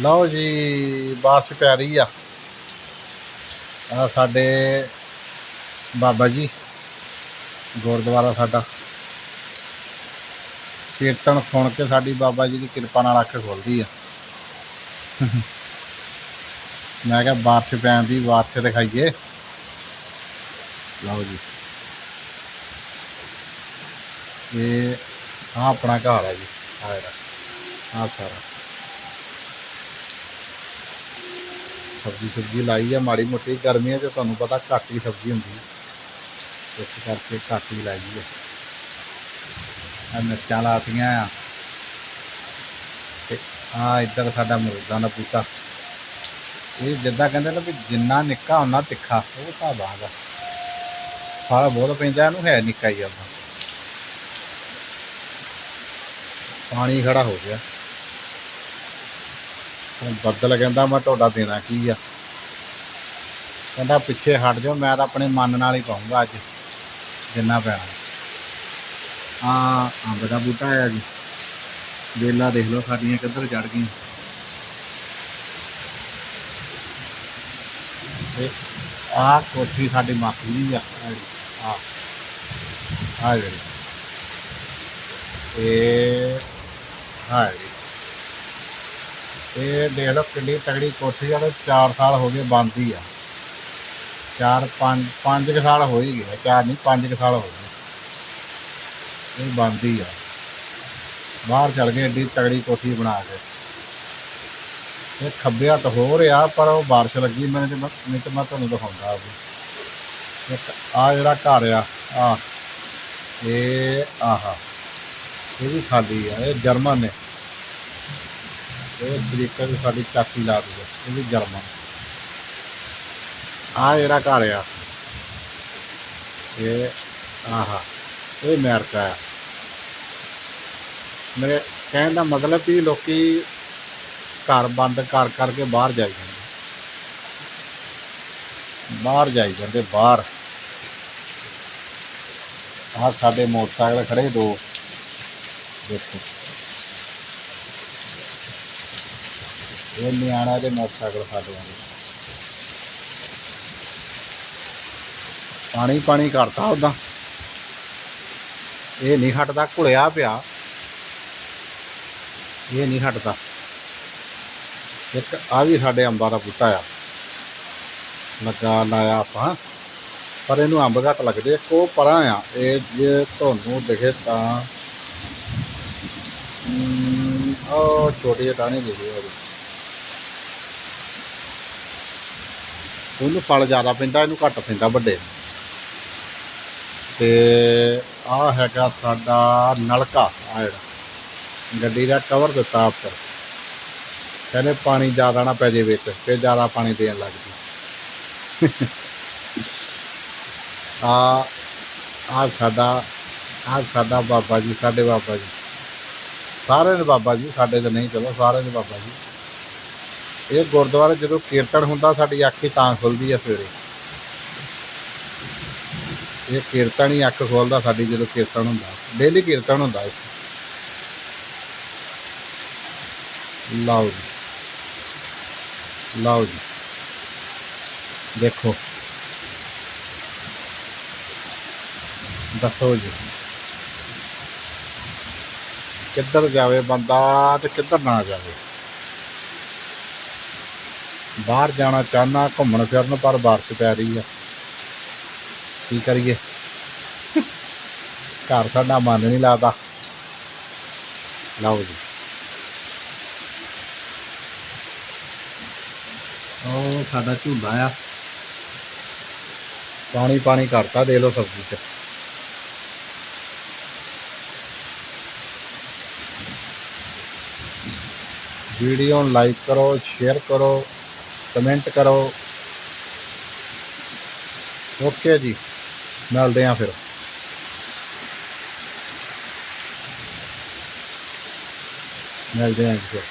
ਲਓ ਜੀ ਬਾਰਿਸ਼ ਪੈ ਰਹੀ ਆ। ਆ ਸਾਡੇ ਬਾਬਾ ਜੀ, ਗੁਰਦੁਆਰਾ ਸਾਡਾ। ਕੀਰਤਨ ਸੁਣ ਕੇ ਸਾਡੀ ਬਾਬਾ ਜੀ ਦੀ ਕਿਰਪਾ ਨਾਲ ਅੱਖ ਖੁੱਲਦੀ ਆ। ਮੈਂ ਕਿਹਾ ਬਾਰਸ਼ ਪੈਣ ਦੀ, ਬਾਰਸ਼ ਦਿਖਾਈਏ ਲਓ ਜੀ। ਇਹ ਆ ਆਪਣਾ ਘਰ ਹੈ ਜੀ ਆ ਆ ਸਾਰਾ। ਸਬਜ਼ੀ ਸੁਬਜੀ ਲਾਈ ਆ ਮਾੜੀ ਮੋਟੀ ਗਰਮੀਆਂ 'ਚ ਤੁਹਾਨੂੰ ਪਤਾ ਘੱਟ ਹੀ ਸਬਜ਼ੀ ਹੁੰਦੀ ਹੈ। ਇਸ ਕਰਕੇ ਘੱਟ ਹੀ ਲਾਈ ਹੈ। ਆ ਮਿਰਚਾਂ ਲਾਤੀਆਂ ਆ। ਤੇ ਆ ਇੱਧਰ ਸਾਡਾ ਮਰੂਦਾਂ ਦਾ ਬੂਟਾ। ਇਹ ਜਿੱਦਾਂ ਕਹਿੰਦੇ ਨੇ ਵੀ ਜਿੰਨਾ ਨਿੱਕਾ ਉਹਨਾਂ ਤਿੱਖਾ, ਉਹ ਹਿਸਾਬ ਆ। ਫਲ ਬਹੁਤ ਪੈਂਦਾ, ਇਹਨੂੰ ਹੈ ਨਿੱਕਾ ਹੀ ਆਪਾਂ ਪਾਣੀ ਖੜਾ ਹੋ ਗਿਆ। ਹੁਣ ਬੱਦਲ ਕਹਿੰਦਾ ਮੈਂ ਤੁਹਾਡਾ ਦੇਣਾ ਕੀ ਆ? ਕਹਿੰਦਾ ਪਿੱਛੇ ਹਟ ਜਾਓ, ਮੈਂ ਤਾਂ ਆਪਣੇ ਮਨ ਨਾਲ ਹੀ ਪਾਉਂਗਾ ਅੱਜ, ਜਿੰਨਾ ਪੈਣਾ। ਆ ਅੰਬ ਦਾ ਬੂਟਾ ਆਇਆ ਜੀ। ਵੇਲਾ ਦੇਖ ਲਓ, ਸਾਡੀਆਂ ਕਿੱਧਰ ਚੜ ਗਈਆਂ। ਤੇ ਆ ਕੋਠੀ ਸਾਡੀ ਮਾਫ਼ੀ ਦੀ ਆ ਆ ਆ ਜਿਹੜੀ। ਇਹ ਹਾਂ ਇਹ ਦੇਖ ਲਓ ਕਿੰਨੀ ਤਗੜੀ ਕੋਠੀ ਆ ਤੇ 4 ਸਾਲ ਹੋ ਗਏ ਬੰਦ ਆ। 4 5 5 ਕੁ ਸਾਲ ਹੋ ਹੀ ਗਏ 4 ਨਹੀਂ 5 ਕੁ ਸਾਲ ਹੋ ਗਏ। ਇਹ ਬੰਦ ਆ। ਬਾਹਰ ਚਲ ਗਏ ਏਡੀ ਤਗੜੀ ਕੋਠੀ ਬਣਾ ਕੇ। ਇਹ ਖੱਬੇ ਤਾਂ ਹੋ ਰਿਹਾ, ਪਰ ਉਹ ਬਾਰਿਸ਼ ਲੱਗੀ ਮੈਨੂੰ ਤੇ ਮੈਂ ਨਹੀਂ ਤੇ ਮੈਂ ਤੁਹਾਨੂੰ ਦਿਖਾਉਂਦਾ ਆ ਇੱਕ ਆ ਜਿਹੜਾ ਘਰ ਆ ਆ। ਇਹ, ਆਹਾ। ਇਹ ਵੀ ਖਾਲੀ ਆ, ਇਹ ਜਰਮਨ ਨੇ। ਇਹ ਸਲੀਕਰ ਦੀ ਸਾਡੀ ਚਾਚੀ ਲਾ ਦੂਗਾ, ਇਹ ਵੀ ਜਰਮਨ ਆ ਜਿਹੜਾ ਘਰ ਆ, ਇਹ, ਆਹਾ, ਇਹ ਅਮਰੀਕਾ ਆ। ਮੇਰੇ ਕਹਿਣ ਦਾ ਮਤਲਬ ਵੀ ਲੋਕੀ ਘਰ ਬੰਦ ਕਰ ਕਰਕੇ ਬਾਹਰ ਜਾਈ ਜਾਂਦੇ। ਬਾਹਰ ਜਾਈ ਜਾਂਦੇ, ਬਾਹਰ। ਆਹ ਸਾਡੇ ਮੋਟਰਸਾਈਕਲ ਖੜੇ ਦੋ। ਦੇਖੋ। ਇਹ ਨਿਆਣਾ ਦੇ ਮੋਟਰਸਾਈਕਲ ਸਾਡੇ ਵਾਲੇ ਪਾਣੀ ਪਾਣੀ ਕਰਤਾ ਉਦਾਂ। ਇਹ ਨਹੀਂ ਹਟਦਾ ਘੁਲਿਆ ਪਿਆ। ਇਹ ਨਹੀਂ ਹਟਦਾ। ਇੱਕ ਆ ਵੀ ਸਾਡੇ ਅੰਬਾਂ ਦਾ ਬੂਟਾ ਆ। ਲੱਗਾ ਲਾਇਆ ਆਪਾਂ ਪਰ ਇਹਨੂੰ ਅੰਬ ਘੱਟ ਲੱਗਦੇ ਇੱਕ ਉਹ ਪਰਾਂ ਆ। ਇਹ ਜੇ ਤੁਹਾਨੂੰ ਦਿਖੇ ਤਾਂ ਹਮ, ਉਹ ਛੋਟੇ ਜਿਹੇ ਟਾਣੇ ਦੇ ਉਹਦੇ। ਉਹਨੂੰ ਫਲ ਜ਼ਿਆਦਾ ਪੈਂਦਾ, ਇਹਨੂੰ ਘੱਟ ਪੈਂਦਾ ਵੱਡੇ ਨੂੰ। ਤੇ ਆ ਹੈਗਾ ਸਾਡਾ ਨਲਕਾ ਆ ਜਿਹੜਾ। ਗੱਡੀ ਦਾ ਕਵਰ ਦਿੱਤਾ ਉੱਪਰ ਕਹਿੰਦੇ ਪਾਣੀ ਜ਼ਿਆਦਾ ਨਾ ਪੈ ਜੇ ਵਿੱਚ, ਫਿਰ ਜ਼ਿਆਦਾ ਪਾਣੀ ਦੇਣ ਲੱਗ ਜੀ। ਆ ਆ ਸਾਡਾ ਆ ਸਾਡਾ ਬਾਬਾ ਜੀ, ਸਾਡੇ ਬਾਬਾ ਜੀ। ਸਾਰਿਆਂ ਦੇ ਬਾਬਾ ਜੀ, ਸਾਡੇ ਤਾਂ ਨਹੀਂ, ਚਲੋ ਸਾਰਿਆਂ ਦੇ ਬਾਬਾ ਜੀ। ਇਹ ਗੁਰਦੁਆਰੇ ਜਦੋਂ ਕੀਰਤਨ ਹੁੰਦਾ, ਸਾਡੀ ਅੱਖ ਹੀ ਤਾਂ ਖੁੱਲਦੀ ਹੈ ਸਵੇਰੇ। ਇਹ ਕੀਰਤਨ ਹੀ ਅੱਖ ਖੋਲਦਾ ਸਾਡੀ ਜਦੋਂ ਕੀਰਤਨ ਹੁੰਦਾ। ਡੇਲੀ ਕੀਰਤਨ ਹੁੰਦਾ ਇੱਥੇ ਲਓ ਜੀ। ਲਓ ਜੀ। ਦੇਖੋ। ਦੱਸੋ ਜੀ। ਕਿੱਧਰ ਜਾਵੇ ਬੰਦਾ ਤੇ ਕਿੱਧਰ ਨਾ ਜਾਵੇ? ਬਾਹਰ ਜਾਣਾ ਚਾਹਨਾ ਘੁੰਮਣ ਫਿਰਨ, ਪਰ ਬਾਰਿਸ਼ ਪੈ ਰਹੀ ਆ। ਕੀ ਕਰੀਏ? ਘਰ ਸਾਡਾ ਮਨ ਨਹੀਂ ਲੱਗਦਾ। ਲਓ ਜੀ। ਉਹ ਸਾਡਾ ਝੂਲਾ ਆ। ਪਾਣੀ ਪਾਣੀ ਕਰਤਾ ਦੇ ਲਓ ਸਬਜ਼ੀ ਚ। ਵੀਡੀਓ ਨੂੰ ਲਾਈਕ ਕਰੋ, ਸ਼ੇਅਰ ਕਰੋ। ਕਮੈਂਟ ਕਰੋ ਓਕੇ ਜੀ ਮਿਲਦੇ ਆਂ ਫਿਰ ਮਿਲਦੇ ਆਂ ਜੀ ਫਿਰ